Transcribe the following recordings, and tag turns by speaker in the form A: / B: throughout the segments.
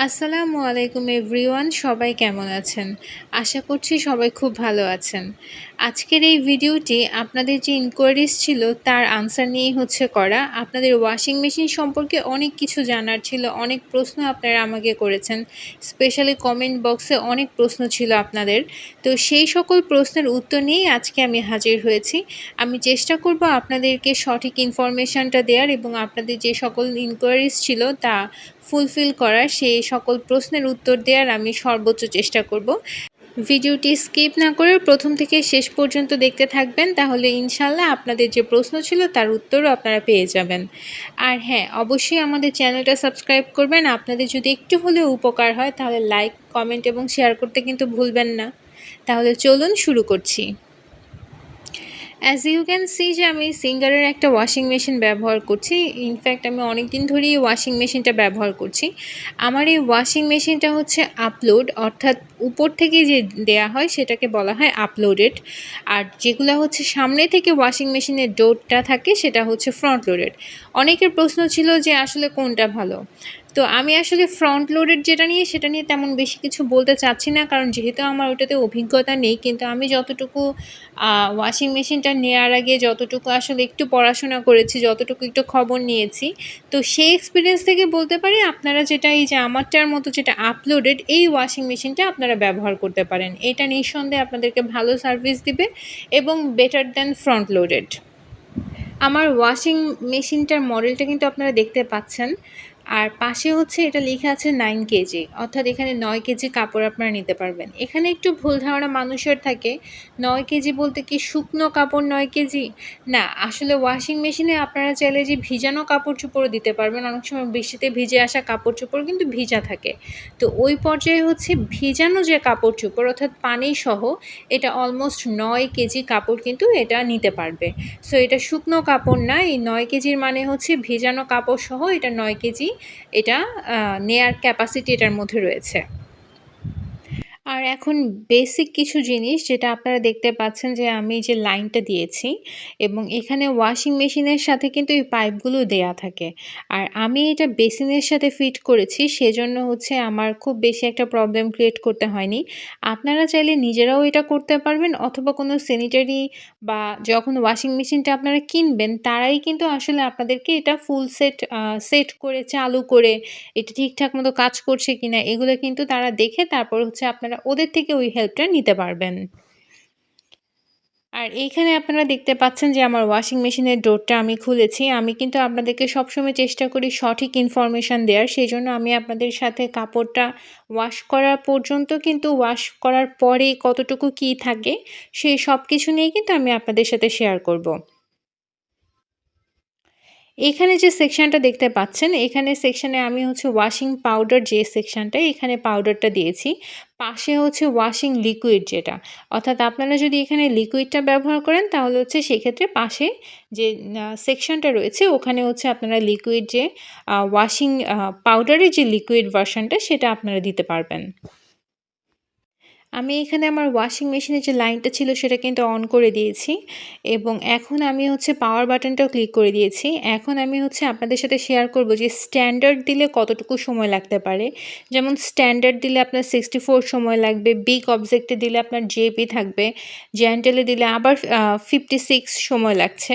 A: আসসালামু আলাইকুম এভরিওয়ান সবাই কেমন আছেন? আশা করছি সবাই খুব ভালো আছেন। আজকের এই ভিডিওটি আপনাদের যে ইনকোয়ারিজ ছিল তার আনসার নিয়েই হচ্ছে করা। আপনাদের ওয়াশিং মেশিন সম্পর্কে অনেক কিছু জানার ছিল, অনেক প্রশ্ন আপনারা আমাকে করেছেন। স্পেশালি কমেন্ট বক্সে অনেক প্রশ্ন ছিল আপনাদের। তো সেই সকল প্রশ্নের উত্তর নিয়েই আজকে আমি হাজির হয়েছি। আমি চেষ্টা করব আপনাদেরকে সঠিক ইনফরমেশানটা দেওয়ার এবং আপনাদের যে সকল ইনকোয়ারিজ ছিল তা ফুলফিল করার, সেই সকল প্রশ্নের উত্তর দেওয়ার আমি সর্বোচ্চ চেষ্টা করব। ভিডিওটি স্কিপ না করে প্রথম থেকে শেষ পর্যন্ত দেখতে থাকবেন, তাহলে ইনশাল্লাহ আপনাদের যে প্রশ্ন ছিল তার উত্তরও আপনারা পেয়ে যাবেন। আর হ্যাঁ অবশ্যই আমাদের চ্যানেলটা সাবস্ক্রাইব করবেন, আপনাদের যদি একটু হলেও উপকার হয় তাহলে লাইক, কমেন্ট এবং শেয়ার করতে কিন্তু ভুলবেন না। তাহলে চলুন শুরু করছি। অ্যাজ ইউ ক্যান সি যে আমি সিঙ্গারের একটা ওয়াশিং মেশিন ব্যবহার করছি। ইনফ্যাক্ট আমি অনেক দিন ধরেই ওয়াশিং মেশিনটা ব্যবহার করছি। আমার এই ওয়াশিং মেশিনটা হচ্ছে আপলোড অর্থাৎ উপর থেকে যে দেয়া হয় সেটাকে বলা হয় আপলোডেড আর যেগুলো হচ্ছে সামনে থেকে ওয়াশিং মেশিনের ডোরটা থাকে, সেটা হচ্ছে ফ্রন্ট লোডেড অনেকের প্রশ্ন ছিল যে আসলে কোনটা ভালো? তো আমি আসলে ফ্রন্ট লোডেড যেটা নিয়ে, সেটা নিয়ে তেমন বেশি কিছু বলতে চাচ্ছি না, কারণ যেহেতু আমার ওটাতে অভিজ্ঞতা নেই, কিন্তু আমি যতটুকু ওয়াশিং মেশিনটা নেওয়ার আগে যতটুকু আসলে একটু পড়াশোনা করেছি, যতটুকু একটু খবর নিয়েছি, তো সেই এক্সপিরিয়েন্স থেকে বলতে পারি আপনারা যেটা এই যে আমারটার মতো যেটা আপলোডেড এই ওয়াশিং মেশিনটা আপনারা ব্যবহার করতে পারেন। এটা নিঃসন্দেহে আপনাদেরকে ভালো সার্ভিস দিবে এবং বেটার দ্যান ফ্রন্ট লোডেড আমার ওয়াশিং মেশিনটার মডেলটা কিন্তু আপনারা দেখতে পাচ্ছেন। আর পাশে হচ্ছে এটা লেখা আছে নাইন কেজি, অর্থাৎ এখানে নয় কেজি কাপড় আপনারা নিতে পারবেন। এখানে একটু ভুল ধারণা মানুষের থাকে, নয় কেজি বলতে কি শুকনো কাপড় নয় কেজি? না, আসলে ওয়াশিং মেশিনে আপনারা চাইলে যে ভিজানো কাপড় চোপড়ও দিতে পারবেন, অনেক সময় বৃষ্টিতে ভিজে আসা কাপড় চোপড় কিন্তু ভিজা থাকে। তো ওই পর্যায়ে হচ্ছে ভিজানো যে কাপড় চোপড়, অর্থাৎ পানি সহ, এটা অলমোস্ট নয় কেজি কাপড় কিন্তু এটা নিতে পারবে। সো এটা শুকনো কাপড় না, এই নয় কেজির মানে হচ্ছে ভিজানো কাপড় সহ এটা নয় কেজি এটা নেয়ার ক্যাপাসিটি এটার মধ্যে রয়েছে। আর এখন বেসিক কিছু জিনিস যেটা আপনারা দেখতে পাচ্ছেন যে আমি যে লাইনটা দিয়েছি এবং এখানে ওয়াশিং মেশিনের সাথে কিন্তু এই পাইপগুলো দেয়া থাকে। আর আমি এটা বেসিনের সাথে ফিট করেছি, সেজন্য হচ্ছে আমার খুব বেশি একটা প্রবলেম ক্রিয়েট করতে হয়নি। আপনারা চাইলে নিজেরাও এটা করতে পারবেন অথবা কোনো স্যানিটারি বা যখন ওয়াশিং মেশিনটা আপনারা কিনবেন, তারাই কিন্তু আসলে আপনাদেরকে এটা ফুল সেট সেট করে, চালু করে, এটা ঠিকঠাক মতো কাজ করছে কিনা, এগুলো কিন্তু তারা দেখে তারপর হচ্ছে আপনারা ওদের থেকে ওই হেল্পটা নিতে পারবেন। আর এইখানে আপনারা দেখতে পাচ্ছেন যে আমার ওয়াশিং মেশিনের ডোরটা আমি খুলেছি। আমি কিন্তু আপনাদেরকে সবসময় চেষ্টা করি সঠিক ইনফরমেশান দেওয়ার সেই জন্য আমি আপনাদের সাথে কাপড়টা ওয়াশ করার পর্যন্ত কিন্তু ওয়াশ করার পরে কতটুকু কি থাকে, সেই সব কিছু নিয়ে কিন্তু আমি আপনাদের সাথে শেয়ার করব। এখানে যে সেকশানটা দেখতে পাচ্ছেন, এখানে সেকশানে আমি হচ্ছে ওয়াশিং পাউডার যে সেকশানটা এখানে পাউডারটা দিয়েছি। পাশে হচ্ছে ওয়াশিং লিকুইড যেটা। অর্থাৎ আপনারা যদি এখানে লিকুইডটা ব্যবহার করেন, তাহলে হচ্ছে সেক্ষেত্রে পাশে যে সেকশনটা রয়েছে, ওখানে হচ্ছে আপনারা লিকুইড যে ওয়াশিং পাউডারের যে লিকুইড ভার্সনটা সেটা আপনারা দিতে পারবেন। আমি এখানে আমার ওয়াশিং মেশিনের যে লাইনটা ছিল সেটা কিন্তু অন করে দিয়েছি এবং এখন আমি হচ্ছে পাওয়ার বাটনটাও ক্লিক করে দিয়েছি। এখন আমি হচ্ছে আপনাদের সাথে শেয়ার করব যে স্ট্যান্ডার্ড দিলে কতটুকু সময় লাগতে পারে? যেমন স্ট্যান্ডার্ড দিলে আপনার সিক্সটি সময় লাগবে বিগ অবজেক্টে দিলে আপনার জেপি থাকবে জ্যান্টেলে দিলে আবার ফিফটি সময় লাগছে।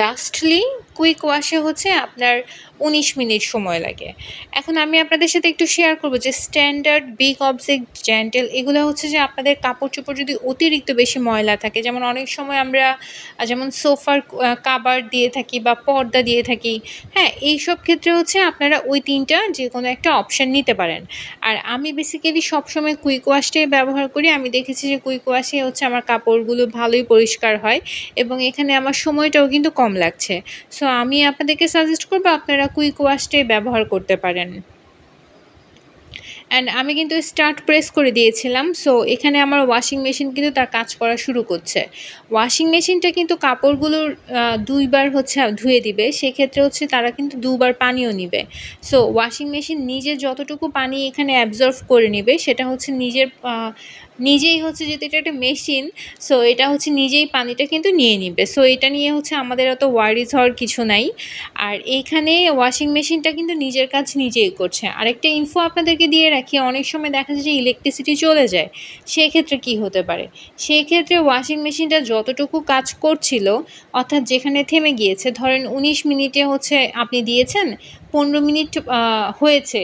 A: লাস্টলি কুইক ওয়াশে হচ্ছে আপনার উনিশ মিনিট সময় লাগে। এখন আমি আপনাদের সাথে একটু শেয়ার করব যে স্ট্যান্ডার্ড বিগ অবজেক্ট জেন্টেল এগুলো হচ্ছে যে আপনাদের কাপড় চোপড় যদি অতিরিক্ত বেশি ময়লা থাকে, যেমন অনেক সময় আমরা, যেমন সোফার কাবার দিয়ে থাকি বা পর্দা দিয়ে থাকি হ্যাঁ এই সব ক্ষেত্রে হচ্ছে আপনারা ওই তিনটা যে কোনো একটা অপশান নিতে পারেন। আর আমি বেসিক্যালি সবসময় কুইক ওয়াশটাই ব্যবহার করি। আমি দেখেছি যে কুইক ওয়াশে হচ্ছে আমার কাপড়গুলো ভালোই পরিষ্কার হয় এবং এখানে আমার সময়টাও কিন্তু কম লাগছে। সো আমি আপনাদেরকে সাজেস্ট করব আপনারা কুইক ওয়াশটাই ব্যবহার করতে পারেন। অ্যান্ড আমি কিন্তু স্টার্ট প্রেস করে দিয়েছিলাম সো এখানে আমার ওয়াশিং মেশিন কিন্তু তার কাজ করা শুরু করছে। ওয়াশিং মেশিনটা কিন্তু কাপড়গুলোর দুইবার হচ্ছে ধুয়ে দিবে, সেক্ষেত্রে হচ্ছে তারা কিন্তু দুবার পানিও নিবে। সো ওয়াশিং মেশিন নিজে যতটুকু পানি এখানে অ্যাবজর্ভ করে নেবে, সেটা হচ্ছে নিজের নিজেই হচ্ছে যেহেতু এটা একটা মেশিন সো এটা হচ্ছে নিজেই পানিটা কিন্তু নিয়ে নিবে। সো এটা নিয়ে হচ্ছে আমাদের অত ওয়ারিজ হওয়ার কিছু নাই। আর এইখানে ওয়াশিং মেশিনটা কিন্তু নিজের কাজ নিজেই করছে। আরেকটা ইনফো আপনাদেরকে দিয়ে রাখি অনেক সময় দেখা যায় যে ইলেকট্রিসিটি চলে যায়। সেক্ষেত্রে কি হতে পারে? সেক্ষেত্রে ওয়াশিং মেশিনটা যতটুকু কাজ করছিল, অর্থাৎ যেখানে থেমে গিয়েছে, ধরেন উনিশ মিনিটে হচ্ছে আপনি দিয়েছেন, পনেরো মিনিট হয়েছে।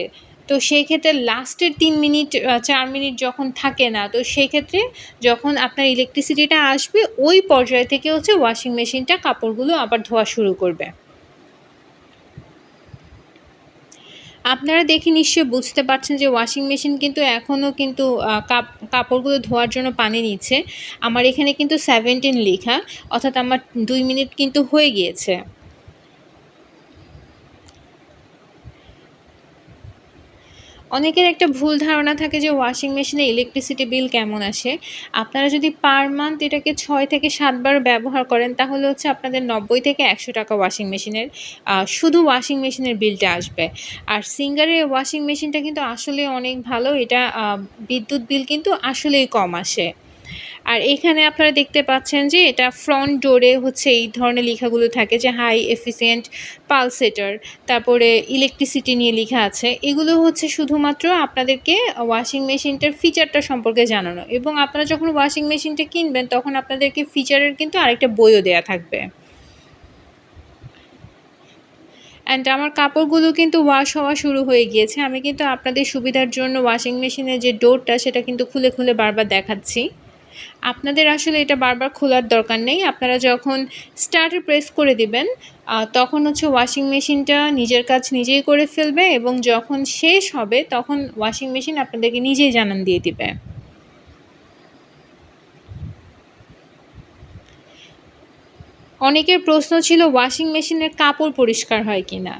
A: তো সেই ক্ষেত্রে লাস্টের তিন মিনিট চার মিনিট যখন থাকে না, তো সেই ক্ষেত্রে যখন আপনার ইলেকট্রিসিটিটা আসবে, ওই পর্যায় থেকে হচ্ছে ওয়াশিং মেশিনটা কাপড়গুলো আবার ধোয়া শুরু করবে। আপনারা দেখে নিশ্চয়ই বুঝতে পারছেন যে ওয়াশিং মেশিন কিন্তু এখনও কিন্তু কাপ, কাপড়গুলো ধোয়ার জন্য পানি নিচ্ছে। আমার এখানে কিন্তু সেভেন্টিন লেখা, অর্থাৎ আমার দুই মিনিট কিন্তু হয়ে গিয়েছে। অনেকের একটা ভুল ধারণা থাকে যে ওয়াশিং মেশিনে ইলেকট্রিসিটি বিল কেমন আসে। আপনারা যদি পার মান্থ এটাকে ছয় থেকে সাতবার ব্যবহার করেন, তাহলে হচ্ছে আপনাদের নব্বই থেকে একশো টাকা ওয়াশিং মেশিনের শুধু ওয়াশিং মেশিনের বিলটা আসবে। আর সিঙ্গারের ওয়াশিং মেশিনটা কিন্তু আসলে অনেক ভালো, এটা বিদ্যুৎ বিল কিন্তু আসলেই কম আসে। আর এখানে আপনারা দেখতে পাচ্ছেন যে এটা ফ্রন্ট ডোরে হচ্ছে এই ধরনের লেখাগুলো থাকে যে হাই এফিসিয়েন্ট পালসেটার তারপরে ইলেকট্রিসিটি নিয়ে লেখা আছে। এগুলো হচ্ছে শুধুমাত্র আপনাদেরকে ওয়াশিং মেশিনটার ফিচারটা সম্পর্কে জানানো। এবং আপনারা যখন ওয়াশিং মেশিনটা কিনবেন, তখন আপনাদেরকে ফিচারের কিন্তু আরেকটা বইও দেয়া থাকবে। অ্যান্ড আমার কাপড়গুলো কিন্তু ওয়াশ হওয়া শুরু হয়ে গিয়েছে। আমি কিন্তু আপনাদের সুবিধার জন্য ওয়াশিং মেশিনের যে ডোরটা সেটা কিন্তু খুলে খুলে বারবার দেখাচ্ছি। আপনাদের আসলে এটা বারবার খোলার দরকার নেই। আপনারা যখন স্টার্টে প্রেস করে দিবেন তখন হচ্ছে ওয়াশিং মেশিনটা নিজের কাজ নিজেই করে ফেলবে এবং যখন শেষ হবে, তখন ওয়াশিং মেশিন আপনাদেরকে নিজেই জানান দিয়ে দিবে। অনেকের প্রশ্ন ছিল ওয়াশিং মেশিনের কাপড় পরিষ্কার হয় কি না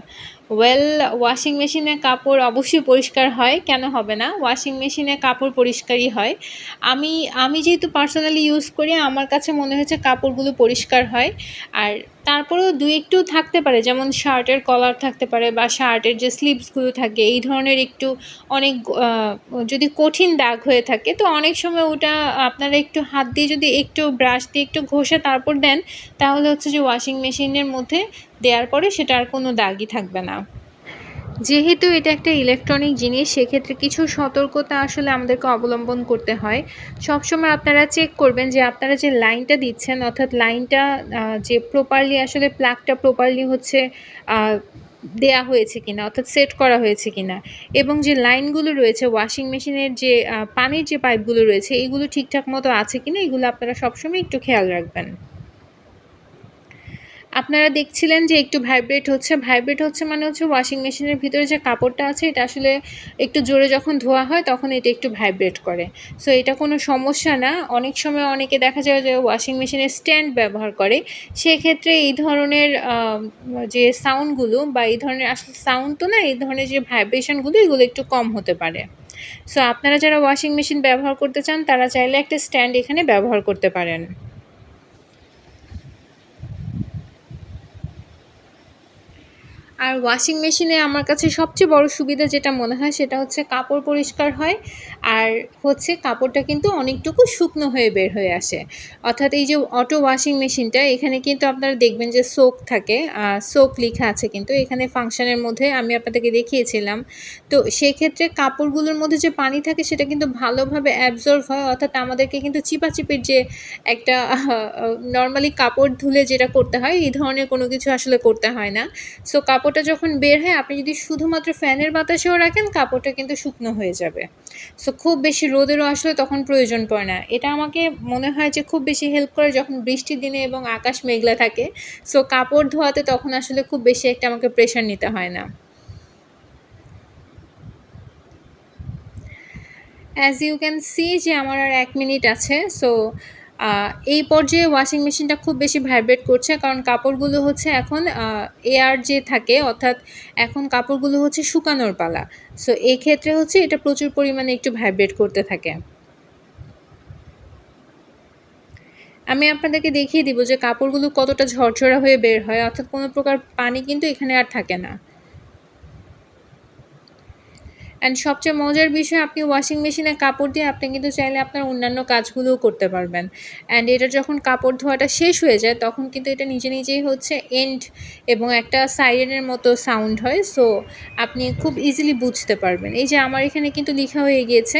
A: ওয়েল ওয়াশিং মেশিনে কাপড় অবশ্যই পরিষ্কার হয়, কেন হবে না? ওয়াশিং মেশিনে কাপড় পরিষ্কারই হয়। আমি আমি যেহেতু পার্সোনালি ইউজ করি, আমার কাছে মনে হয়েছে কাপড়গুলো পরিষ্কার হয়। আর তারপরেও দু একটু থাকতে পারে, যেমন শার্টের কলার থাকতে পারে বা শার্টের যে স্লিভসগুলো থাকে, এই ধরনের একটু অনেক যদি কঠিন দাগ হয়ে থাকে, তো অনেক সময় ওটা আপনারা একটু হাত দিয়ে যদি একটু ব্রাশ দিয়ে একটু ঘষে তারপর দেন, তাহলে হচ্ছে যে ওয়াশিং মেশিনের মধ্যে দেওয়ার পরে সেটা আর কোনো দাগই থাকবে না। যেহেতু এটা একটা ইলেকট্রনিক জিনিস, সেক্ষেত্রে কিছু সতর্কতা আসলে আমাদেরকে অবলম্বন করতে হয়। সবসময় আপনারা চেক করবেন যে আপনারা যে লাইনটা দিচ্ছেন, অর্থাৎ লাইনটা যে প্রপারলি আসলে প্লাগটা প্রপারলি হচ্ছে দেয়া হয়েছে কিনা, অর্থাৎ সেট করা হয়েছে কিনা, এবং যে লাইনগুলো রয়েছে ওয়াশিং মেশিনের যে পানির যে পাইপগুলো রয়েছে, এগুলো ঠিকঠাক মতো আছে কিনা, এগুলো আপনারা সবসময় একটু খেয়াল রাখবেন। আপনারা দেখছিলেন যে একটু ভাইব্রেট হচ্ছে ভাইব্রেট হচ্ছে মানে হচ্ছে ওয়াশিং মেশিনের ভিতরে যে কাপড়টা আছে, এটা আসলে একটু জোরে যখন ধোয়া হয় তখন এটা একটু ভাইব্রেট করে। সো এটা কোনো সমস্যা না। অনেক সময় অনেকে দেখা যায় যে ওয়াশিং মেশিনের স্ট্যান্ড ব্যবহার করে। সেক্ষেত্রে এই ধরনের যে সাউন্ডগুলো বা এই ধরনের আসলে সাউন্ড তো না, এই ধরনের যে ভাইব্রেশনগুলো এগুলো একটু কম হতে পারে। সো আপনারা যারা ওয়াশিং মেশিন ব্যবহার করতে চান, তারা চাইলে একটা স্ট্যান্ড এখানে ব্যবহার করতে পারেন। আর ওয়াশিং মেশিনে আমার কাছে সবচেয়ে বড় সুবিধা যেটা মনে হয় সেটা হচ্ছে কাপড় পরিষ্কার হয়। আর হচ্ছে কাপড়টা কিন্তু অনেকটুকু শুকনো হয়ে বের হয়ে আসে। অর্থাৎ এই যে অটো ওয়াশিং মেশিনটা এখানে কিন্তু আপনারা দেখবেন যে সোক থাকে। সোক লেখা আছে কিন্তু। এখানে ফাংশনের মধ্যে আমি আপনাদেরকে দেখিয়েছিলাম। তো সেক্ষেত্রে কাপড়গুলোর মধ্যে যে পানি থাকে সেটা কিন্তু ভালোভাবে অ্যাবজর্ভ হয়। অর্থাৎ আমাদেরকে কিন্তু চিপাচিপির যে একটা নর্মালি কাপড় ধুলে যেটা করতে হয়, এই ধরনের কোনো কিছু আসলে করতে হয় না। সো কাপড় কাপড়টা যখন বের হয়, আপনি যদি শুধুমাত্র ফ্যানের বাতাসেও রাখেন, কাপড়টা কিন্তু শুকনো হয়ে যাবে। সো খুব বেশি রোদেরও আসলে তখন প্রয়োজন পড়ে না। এটা আমাকে মনে হয় যে খুব বেশি হেল্প করে যখন বৃষ্টির দিনে এবং আকাশ মেঘলা থাকে সো কাপড় ধোয়াতে তখন আসলে খুব বেশি একটা আমাকে প্রেশার নিতে হয় না। অ্যাজ ইউ ক্যান সি যে আমার আর এক মিনিট আছে সো এই পর্যায়ে ওয়াশিং মেশিনটা খুব বেশি ভাইব্রেট করছে, কারণ কাপড়গুলো হচ্ছে এখন এয়ার যে থাকে, অর্থাৎ এখন কাপড়গুলো হচ্ছে শুকানোর পালা। সো এই ক্ষেত্রে হচ্ছে এটা প্রচুর পরিমাণে একটু ভাইব্রেট করতে থাকে। আমি আপনাদেরকে দেখিয়ে দিব যে কাপড়গুলো কতটা ঝরঝরা হয়ে বের হয়, অর্থাৎ কোনো প্রকার পানি কিন্তু এখানে আর থাকে না। অ্যান্ড সবচেয়ে মজার বিষয়, আপনি ওয়াশিং মেশিনে কাপড় দিয়ে আপনি কিন্তু চাইলে আপনার অন্যান্য কাজগুলোও করতে পারবেন। অ্যান্ড এটা যখন কাপড় ধোয়াটা শেষ হয়ে যায়, তখন কিন্তু এটা নিজে নিজেই হচ্ছে এন্ড এবং একটা সাইরেনের মতো সাউন্ড হয়। সো আপনি খুব ইজিলি বুঝতে পারবেন। এই যে আমার এখানে কিন্তু লেখা হয়ে গিয়েছে,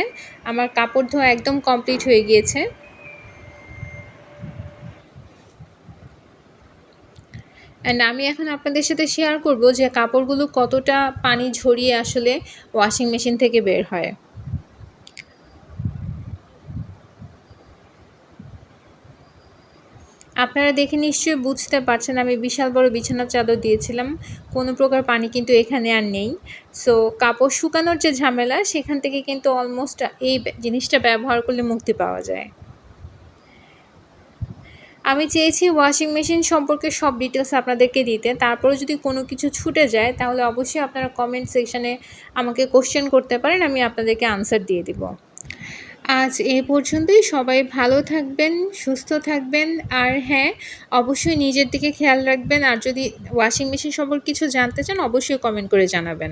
A: আমার কাপড় ধোয়া একদম কমপ্লিট হয়ে গিয়েছে। অ্যান্ড আমি এখন আপনাদের সাথে শেয়ার করব যে কাপড়গুলো কতটা পানি ঝরিয়ে আসলে ওয়াশিং মেশিন থেকে বের হয়। আপনারা দেখে নিশ্চয়ই বুঝতে পারছেন, আমি বিশাল বড় বিছানার চাদর দিয়েছিলাম। কোনো প্রকার পানি কিন্তু এখানে আর নেই। সো কাপড় শুকানোর যে ঝামেলা, সেখান থেকে কিন্তু অলমোস্ট এই জিনিসটা ব্যবহার করলে মুক্তি পাওয়া যায়। আমি চেয়েছি ওয়াশিং মেশিন সম্পর্কে সব ডিটেলস আপনাদেরকে দিতে। তারপরে যদি কোনো কিছু ছুটে যায়, তাহলে অবশ্যই আপনারা কমেন্ট সেকশানে আমাকে কোশ্চেন করতে পারেন, আমি আপনাদেরকে আনসার দিয়ে দিব। আজ এ পর্যন্তই। সবাই ভালো থাকবেন, সুস্থ থাকবেন, আর হ্যাঁ অবশ্যই নিজের দিকে খেয়াল রাখবেন, আর যদি ওয়াশিং মেশিন সম্পর্কে কিছু জানতে চান, অবশ্যই কমেন্ট করে জানাবেন।